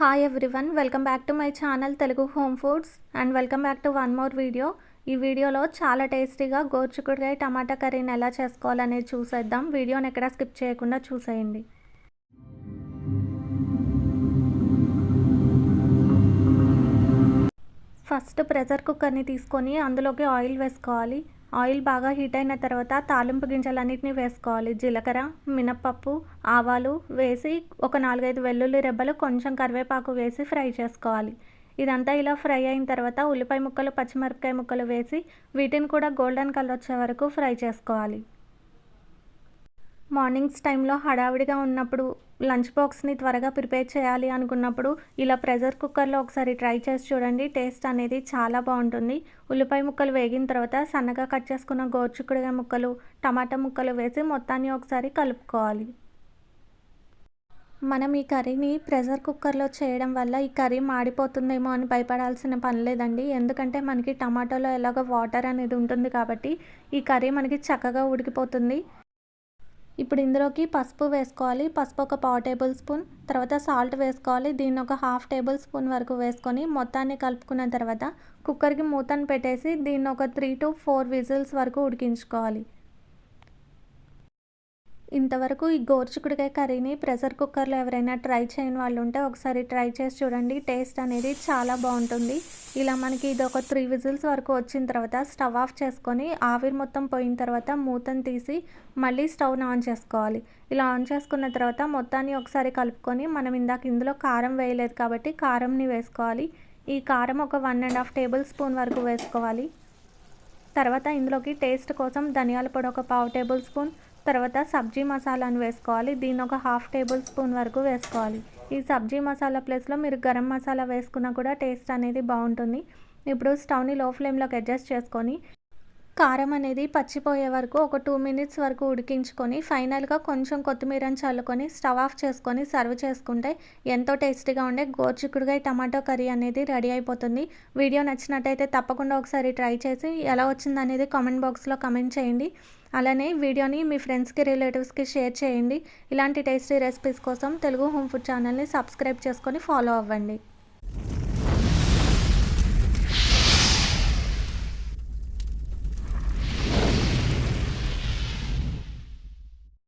Hi everyone welcome back to my channel Telugu home foods and welcome back to one more video ఈ వీడియోలో చాలా టేస్టీగా గోర్చుకుడికాయ టమాటా కర్రీని ఎలా చేసుకోవాలనేది చూసేద్దాం. వీడియోని ఎక్కడ స్కిప్ చేయకుండా చూసేయండి. ఫస్ట్ ప్రెషర్ కుక్కర్ని తీసుకొని అందులోకి ఆయిల్ వేసుకోవాలి. ఆయిల్ బాగా హీట్ అయిన తర్వాత తాలింపు గింజలన్నింటినీ వేసుకోవాలి. జీలకర్ర మినప్పప్పు ఆవాలు వేసి ఒక నాలుగైదు వెల్లుల్లి రెబ్బలు కొంచెం కరివేపాకు వేసి ఫ్రై చేసుకోవాలి. ఇదంతా ఇలా ఫ్రై అయిన తర్వాత ఉల్లిపాయ ముక్కలు పచ్చిమిరపకాయ ముక్కలు వేసి వీటిని కూడా గోల్డెన్ కలర్ వచ్చే వరకు ఫ్రై చేసుకోవాలి. మార్నింగ్స్ టైంలో హడావిడిగా ఉన్నప్పుడు లంచ్ బాక్స్ని త్వరగా ప్రిపేర్ చేయాలి అనుకున్నప్పుడు ఇలా ప్రెషర్ కుక్కర్లో ఒకసారి ట్రై చేసి చూడండి. టేస్ట్ అనేది చాలా బాగుంటుంది. ఉల్లిపాయ ముక్కలు వేగిన తర్వాత సన్నగా కట్ చేసుకున్న గోర్చుకుడుగా ముక్కలు టమాటా ముక్కలు వేసి మొత్తాన్ని ఒకసారి కలుపుకోవాలి. మనం ఈ కర్రీని ప్రెషర్ కుక్కర్లో చేయడం వల్ల ఈ కర్రీ మాడిపోతుందేమో అని భయపడాల్సిన పని లేదండి. ఎందుకంటే మనకి టమాటాలో ఎలాగో వాటర్ అనేది ఉంటుంది కాబట్టి ఈ కర్రీ మనకి చక్కగా ఉడికిపోతుంది. ఇప్పుడు ఇందులోకి పసుపు వేసుకోవాలి. పసుపు ఒక పావు టేబుల్ స్పూన్. తర్వాత సాల్ట్ వేసుకోవాలి. దీన్ని ఒక హాఫ్ టేబుల్ స్పూన్ వరకు వేసుకొని మొత్తాన్ని కలుపుకున్న తర్వాత కుక్కర్కి మూతను పెట్టేసి దీన్ని ఒక త్రీ టు ఫోర్ విజిల్స్ వరకు ఉడికించుకోవాలి. ఇంతవరకు ఈ గోర్చుకుడికాయ కర్రీని ప్రెషర్ కుక్కర్లో ఎవరైనా ట్రై చేయని వాళ్ళు ఉంటే ఒకసారి ట్రై చేసి చూడండి. టేస్ట్ అనేది చాలా బాగుంటుంది. ఇలా మనకి ఇది ఒక త్రీ విజిల్స్ వరకు వచ్చిన తర్వాత స్టవ్ ఆఫ్ చేసుకొని ఆవిరి మొత్తం పోయిన తర్వాత మూతను తీసి మళ్ళీ స్టవ్ని ఆన్ చేసుకోవాలి. ఇలా ఆన్ చేసుకున్న తర్వాత మొత్తాన్ని ఒకసారి కలుపుకొని మనం ఇందాక ఇందులో కారం వేయలేదు కాబట్టి కారంని వేసుకోవాలి. ఈ కారం ఒక one and half tablespoon వరకు వేసుకోవాలి. తర్వాత ఇందులోకి టేస్ట్ కోసం ధనియాల పొడి ఒక పావు టేబుల్ స్పూన్ తర్వాత సబ్జీ మసాలాను వేసుకోవాలి. దీన్ని ఒక హాఫ్ టేబుల్ స్పూన్ వరకు వేసుకోవాలి. ఈ సబ్జీ మసాలా ప్లేస్లో మీరు గరం మసాలా వేసుకున్నా కూడా టేస్ట్ అనేది బాగుంటుంది. ఇప్పుడు స్టవ్ని లో ఫ్లేమ్లోకి అడ్జస్ట్ చేసుకొని కారం అనేది పచ్చిపోయే వరకు ఒక టూ మినిట్స్ వరకు ఉడికించుకొని ఫైనల్గా కొంచెం కొత్తిమీరని చల్లుకొని స్టవ్ ఆఫ్ చేసుకొని సర్వ్ చేసుకుంటే ఎంతో టేస్టీగా ఉండే గోర్చికుడుగా టమాటో కర్రీ అనేది రెడీ అయిపోతుంది. వీడియో నచ్చినట్టయితే తప్పకుండా ఒకసారి ట్రై చేసి ఎలా వచ్చింది అనేది కామెంట్ బాక్స్లో కమెంట్ చేయండి. అలానే వీడియోని మీ ఫ్రెండ్స్కి రిలేటివ్స్కి షేర్ చేయండి. ఇలాంటి టేస్టీ రెసిపీస్ కోసం తెలుగు హోమ్ ఫుడ్ ఛానల్ని సబ్స్క్రైబ్ చేసుకొని ఫాలో అవ్వండి.